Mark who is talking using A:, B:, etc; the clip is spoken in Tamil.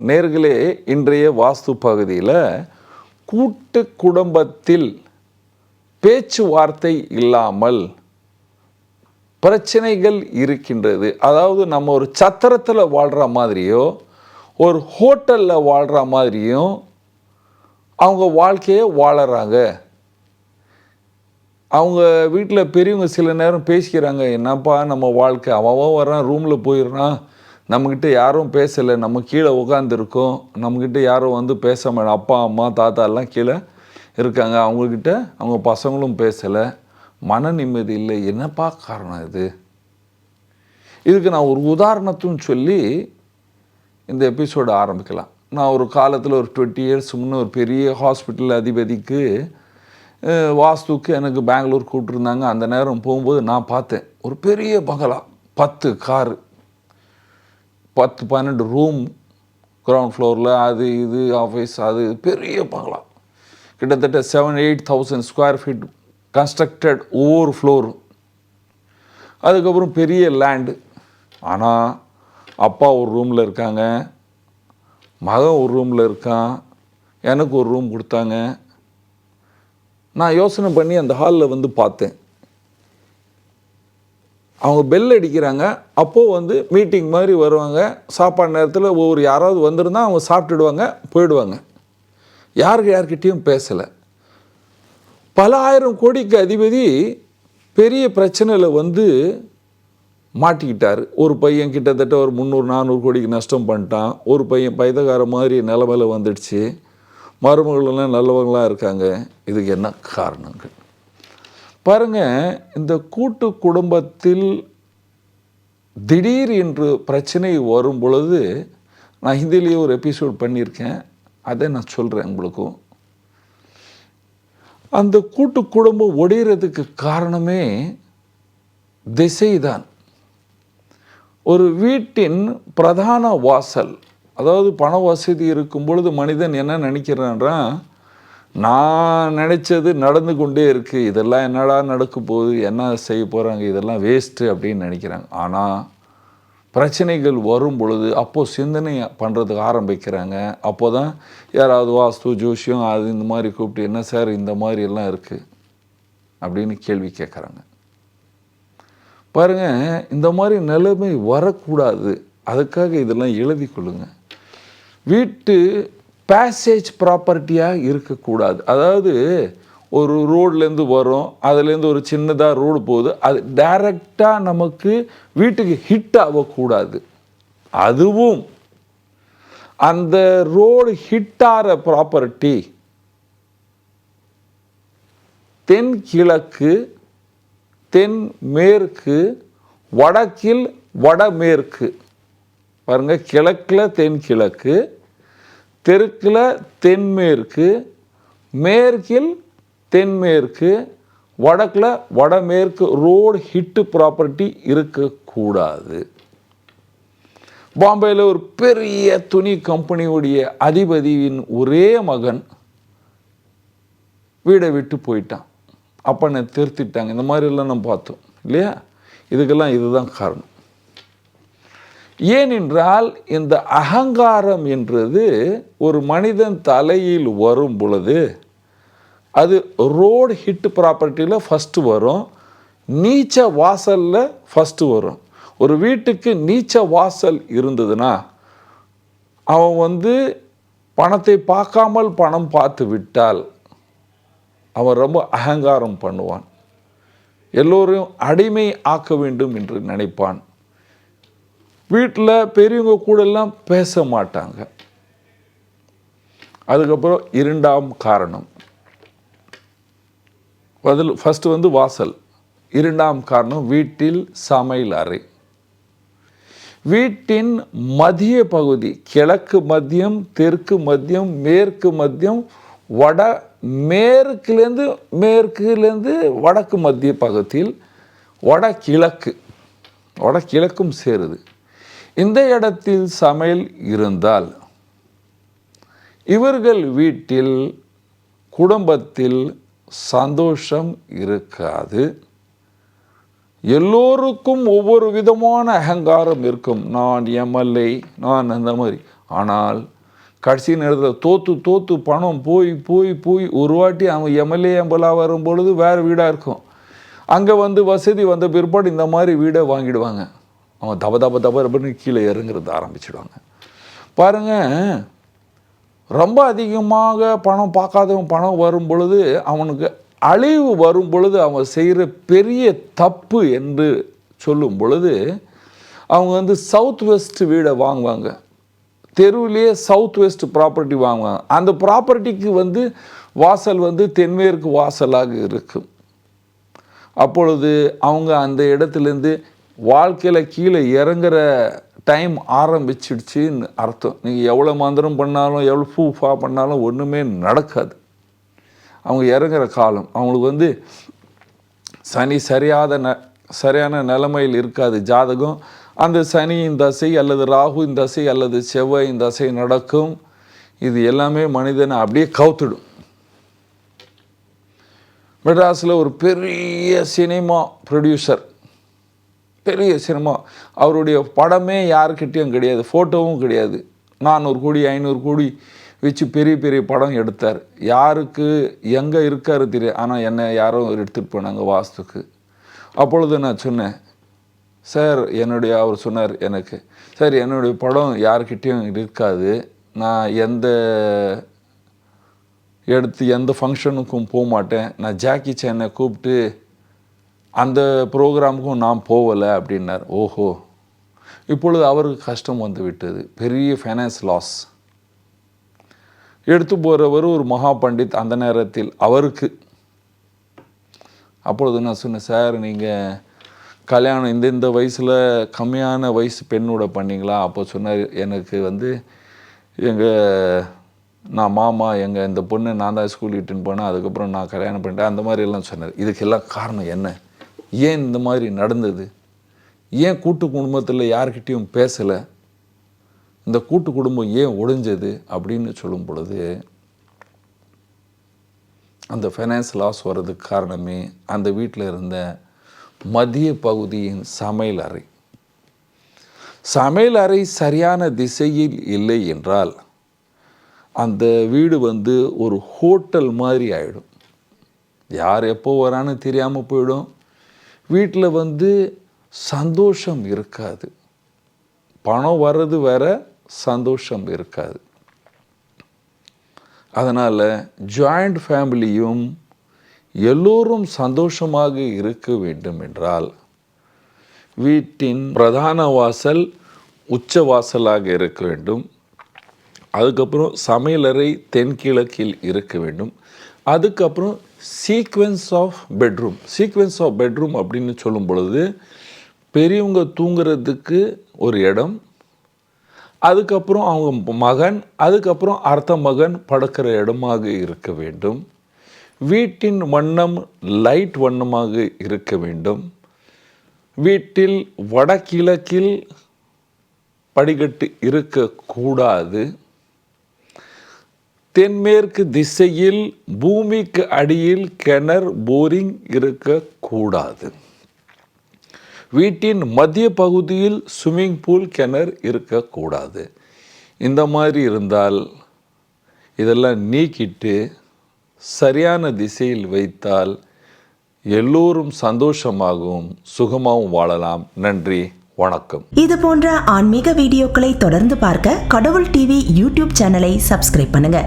A: நேர்களே இன்றைய வாஸ்து பகுதியில் கூட்டு குடும்பத்தில் பேச்சுவார்த்தை இல்லாமல் பிரச்சனைகள் இருக்கின்றது. அதாவது நம்ம ஒரு சத்திரத்தில் வாழ்கிற மாதிரியோ ஒரு ஹோட்டலில் வாழ்கிற மாதிரியும் அவங்க வாழ்க்கையை வாழறாங்க. அவங்க வீட்டில் பெரியவங்க சில நேரம் பேசிக்கிறாங்க என்னப்பா நம்ம வாழ்க்கை? அவன் வரான் ரூமில் போயிடுறான். நம்மக்கிட்ட யாரும் பேசலை நம்ம கீழே உட்காந்துருக்கோம் நம்மக்கிட்ட யாரும் வந்து பேச மாட்டோம் அப்பா அம்மா தாத்தா எல்லாம் கீழே இருக்காங்க. அவங்கக்கிட்ட அவங்க பசங்களும் பேசலை. மன நிம்மதி இல்லை. என்னப்பா காரணம் இது? இதுக்கு நான் ஒரு உதாரணத்துன்னு சொல்லி இந்த எபிசோடு ஆரம்பிக்கலாம். நான் ஒரு காலத்தில் ஒரு டுவெண்ட்டி இயர்ஸ் முன்னே ஒரு பெரிய ஹாஸ்பிட்டல் அதிபதிக்கு வாஸ்துக்கு எனக்கு பெங்களூர் கூப்பிட்டுருந்தாங்க அந்த நேரம் போகும்போது நான் பார்த்தேன். ஒரு பெரிய பங்களா. பத்து காரு. பத்து பன்னெண்டு ரூம் கிரவுண்ட் ஃப்ளோரில் அது இது ஆஃபீஸ் அது பெரிய பங்களா. கிட்டத்தட்ட seven eight thousand square feet constructed ஒவ்வொரு ஃப்ளோரும் அதுக்கப்புறம் பெரிய லேண்டு ஆனால் அப்பா ஒரு ரூமில் இருக்காங்க மகன் ஒரு ரூமில் இருக்கான் எனக்கு ஒரு ரூம் கொடுத்தாங்க. நான் யோசனை பண்ணி அந்த ஹாலில் வந்து பார்த்தேன். அவங்க பெல் அடிக்கிறாங்க. அப்போது வந்து மீட்டிங் மாதிரி வருவாங்க. சாப்பாடு நேரத்தில் ஒவ்வொரு யாராவது வந்திருந்தால் அவங்க சாப்பிட்டுடுவாங்க போயிடுவாங்க. யாருக்கு யார்கிட்டயும் பேசலை. பல ஆயிரம் கோடிக்கு அதிபதி பெரிய பிரச்சனையில் வந்து மாட்டிக்கிட்டார். ஒரு பையன் கிட்டத்தட்ட ஒரு முந்நூறு நானூறு கோடிக்கு நஷ்டம் பண்ணிட்டான். ஒரு பையன் பைதகார மாதிரி நிலமையில் வந்துடுச்சு. மருமகளெல்லாம் நல்லவங்களாக இருக்காங்க. இதுக்கு என்ன காரணங்கள் பாருங்க இந்த கூட்டு குடும்பத்தில் திடீர் என்று பிரச்சனை வரும் பொழுது நான் ஹிந்திலேயே ஒரு எபிசோட் பண்ணியிருக்கேன். அதை நான் சொல்கிறேன் உங்களுக்கும் அந்த கூட்டு குடும்பம் ஒடிகிறதுக்கு காரணமே திசைதான். ஒரு வீட்டின் பிரதான வாசல் அதாவது பண வசதி இருக்கும் பொழுது மனிதன் என்ன நினைக்கிறான்றான்? நான் நினச்சது நடந்து கொண்டே இருக்குது இதெல்லாம் என்னடா நடக்க போகுது? என்ன செய்ய போகிறாங்க இதெல்லாம் வேஸ்ட்டு அப்படின்னு நினைக்கிறாங்க. ஆனால் பிரச்சனைகள் வரும் பொழுது அப்போது சிந்தனை பண்ணுறதுக்கு ஆரம்பிக்கிறாங்க. அப்போ தான் யாராவது வாஸ்து ஜோஷியம் அது இந்த மாதிரி கூப்பிட்டு என்ன சார் இந்த மாதிரி எல்லாம் இருக்குது அப்படின்னு கேள்வி கேட்குறாங்க. பாருங்கள் இந்த மாதிரி நிலைமை வரக்கூடாது. அதுக்காக இதெல்லாம் எழுதி கொள்ளுங்கள் வீட்டு பேசேஜ் ப்ராப்பர்ட்டியாக இருக்கக்கூடாது. அதாவது ஒரு ரோட்லேருந்து வரும் அதுலேருந்து ஒரு சின்னதாக ரோடு போகுது அது டைரக்டாக நமக்கு வீட்டுக்கு ஹிட் ஆகக்கூடாது. அதுவும் அந்த ரோடு ஹிட் ஆகிற ப்ராப்பர்ட்டி தென்கிழக்கு தென் மேற்கு வடக்கில் வடமேற்கு. பாருங்கள் கிழக்கில் தென்கிழக்கு தெற்கில் தென்மேற்கு மேற்கில் தென்மேற்கு வடக்கில் வடமேற்கு ரோடு ஹிட்டு ப்ராப்பர்ட்டி இருக்கக்கூடாது. பாம்பேயில் ஒரு பெரிய துணி கம்பெனியுடைய அதிபதியின் ஒரே மகன் வீடை விட்டு போயிட்டான். அப்போ என்னை திருத்திட்டாங்க. இந்த மாதிரிலாம் நம்ம பார்த்தோம் இல்லையா? இதுக்கெல்லாம் இதுதான் காரணம். ஏனென்றால் இந்த அகங்காரம் என்றது ஒரு மனிதன் தலையில் வரும் பொழுது அது ரோடு ஹிட் ப்ராப்பர்ட்டியில் ஃபஸ்ட்டு வரும் நீச்ச வாசலில் ஃபஸ்ட்டு வரும். ஒரு வீட்டுக்கு நீச்ச வாசல் இருந்ததுன்னா அவன் வந்து பணத்தை பார்க்காமல் பணம் பார்த்து விட்டால் அவன் ரொம்ப அகங்காரம் பண்ணுவான். எல்லோரையும் அடிமை ஆக்க வேண்டும் என்று நினைப்பான். வீட்டில் பெரியவங்க கூடெல்லாம் பேச மாட்டாங்க. அதுக்கப்புறம் இரண்டாம் காரணம். அதில் ஃபஸ்ட்டு வந்து வாசல். இரண்டாம் காரணம் வீட்டில் சமையல் அறை. வீட்டின் மதிய பகுதி கிழக்கு மதியம் தெற்கு மதியம் மேற்கு மதியம் வட மேற்குலேருந்து மேற்குலேருந்து வடக்கு மத்திய பகுதியில் வடகிழக்கு. வடகிழக்கும் சேருது. இந்த இடத்தில் சமையல் இருந்தால் இவர்கள் வீட்டில் குடும்பத்தில் சந்தோஷம் இருக்காது. எல்லோருக்கும் ஒவ்வொரு விதமான அகங்காரம் இருக்கும். நான் எம்எல்ஏ நான் அந்த மாதிரி. ஆனால் கடைசி நேரத்தில் தோத்து தோத்து பணம் போய் போய் போய் ஒரு வாட்டி அவன் எம்எல்ஏ எம்பலா வரும்பொழுது வேறு வீடாக இருக்கும். அங்கே வந்து வசதி வந்த பிற்பாடு இந்த மாதிரி வீடை வாங்கிடுவாங்க. அவன் தப தப தப தபன்னு கீழே இறங்குறது ஆரம்பிச்சிடுவாங்க. பாருங்க ரொம்ப அதிகமாக பணம் பார்க்காதவன் பணம் வரும் பொழுது அவனுக்கு அழிவு வரும் பொழுது அவன் செய்கிற பெரிய தப்பு என்று சொல்லும் பொழுது அவங்க வந்து சவுத் வெஸ்ட் வீடை வாங்குவாங்க. தெருவிலேயே சவுத் வெஸ்ட் ப்ராப்பர்ட்டி வாங்குவாங்க. அந்த ப்ராப்பர்ட்டிக்கு வந்து வாசல் வந்து தென்மேற்கு வாசலாக இருக்கும். அப்பொழுது அவங்க அந்த இடத்துலேருந்து வாழ்க்கையில் கீழே இறங்குற டைம் ஆரம்பிச்சிடுச்சின்னு அர்த்தம். நீங்கள் எவ்வளோ மந்திரம் பண்ணாலும் எவ்வளோ ஃபூ ஃபா பண்ணாலும் ஒன்றுமே நடக்காது. அவங்க இறங்குற காலம். அவங்களுக்கு வந்து சனி சரியாத ந சரியான நிலைமையில் இருக்காது ஜாதகம். அந்த சனியின் தசை அல்லது ராகுவின் தசை அல்லது செவ்வாயின் தசை நடக்கும். இது எல்லாமே மனிதனை அப்படியே கவுத்துடும். மெட்ராஸில் ஒரு பெரிய சினிமா ப்ரொடியூசர் பெரிய சினிமா. அவருடைய படமே யாருக்கிட்டேயும் கிடையாது. ஃபோட்டோவும் கிடையாது. நானூறு கோடி ஐநூறு கோடி வச்சு பெரிய பெரிய படம் எடுத்தார். யாருக்கு எங்கே இருக்காரு தெரியும் ஆனால் என்னை யாரும் எடுத்துகிட்டு போனாங்க வாஸ்துக்கு. அப்பொழுது நான் சொன்னேன் சார் என்னுடைய அவர் சொன்னார் எனக்கு சார் என்னுடைய படம் யாருக்கிட்டேயும் இருக்காது. நான் எந்த எடுத்து எந்த ஃபங்க்ஷனுக்கும் போக மாட்டேன் நான் ஜாக்கி சேனை கூப்பிட்டு அந்த ப்ரோக்ராமுக்கும் நான் போகலை அப்படின்னார். ஓஹோ. இப்பொழுது அவருக்கு கஷ்டம் வந்து விட்டது. பெரிய ஃபைனான்ஸ் லாஸ் எடுத்து போகிறவர் ஒரு மகா பண்டித் அந்த நேரத்தில் அவருக்கு. அப்பொழுது நான் சொன்னேன் சார் நீங்கள் கல்யாணம் இந்த இந்த வயசில் கம்மியான வயசு பெண்ணோட பண்ணீங்களா? அப்போ சொன்னார் எனக்கு வந்து எங்கள் நான் மாமா எங்கள் இந்த பொண்ணு நான் தான் ஸ்கூல் இட்டுன்னு போனேன். அதுக்கப்புறம் நான் கல்யாணம் பண்ணிட்டேன். அந்த மாதிரி எல்லாம் சொன்னார். இதுக்கெல்லாம் காரணம் என்ன? ஏன் இந்த மாதிரி நடந்தது? ஏன் கூட்டு குடும்பத்தில் யார்கிட்டையும் பேசலை? இந்த கூட்டு குடும்பம் ஏன் ஒழிஞ்சது அப்படின்னு சொல்லும் பொழுது அந்த ஃபைனான்ஸ் லாஸ் வர்றதுக்கு காரணமே அந்த வீட்டில் இருந்த மதிய பகுதியின் சமையல் அறை. சமையல் அறை சரியான திசையில் இல்லை என்றால் அந்த வீடு வந்து ஒரு ஹோட்டல் மாதிரி ஆகிடும் யார் எப்போ வரான்னு தெரியாமல் போயிடும். வீட்டில் வந்து சந்தோஷம் இருக்காது. பணம் வர்றது வேற சந்தோஷம் இருக்காது. அதனால் ஜாயிண்ட் ஃபேமிலியும் எல்லோரும் சந்தோஷமாக இருக்க வேண்டும் என்றால் வீட்டின் பிரதான வாசல் உச்ச வாசலாக இருக்க வேண்டும். அதுக்கப்புறம் சமையலறை தென்கிழக்கில் இருக்க வேண்டும். அதுக்கப்புறம் sequence of bedroom sequence of bedroom அப்படின்னு சொல்லும் பொழுது பெரியவங்க தூங்குறதுக்கு ஒரு இடம் அதுக்கப்புறம் அவங்க மகன் அதுக்கப்புறம் அர்த்த மகன் படுக்கிற இடமாக இருக்க வேண்டும். வீட்டின் வண்ணம் லைட் வண்ணமாக இருக்க வேண்டும். வீட்டில் வடகிழக்கில் படிக்கட்டு இருக்கக்கூடாது. தென்மேற்கு திசையில் பூமிக்கு அடியில் கிணறு போரிங் இருக்கக்கூடாது. வீட்டின் மத்திய பகுதியில் ஸ்விம்மிங் பூல் கிணறு இருக்கக்கூடாது. இந்த மாதிரி இருந்தால் இதெல்லாம் நீக்கிட்டு சரியான திசையில் வைத்தால் எல்லோரும் சந்தோஷமாகவும் சுகமாகவும் வாழலாம். நன்றி வணக்கம்.
B: இது போன்ற ஆன்மீக வீடியோக்களை தொடர்ந்து பார்க்க கடவுள் டிவி யூடியூப் சேனலை சப்ஸ்கிரைப் பண்ணுங்க.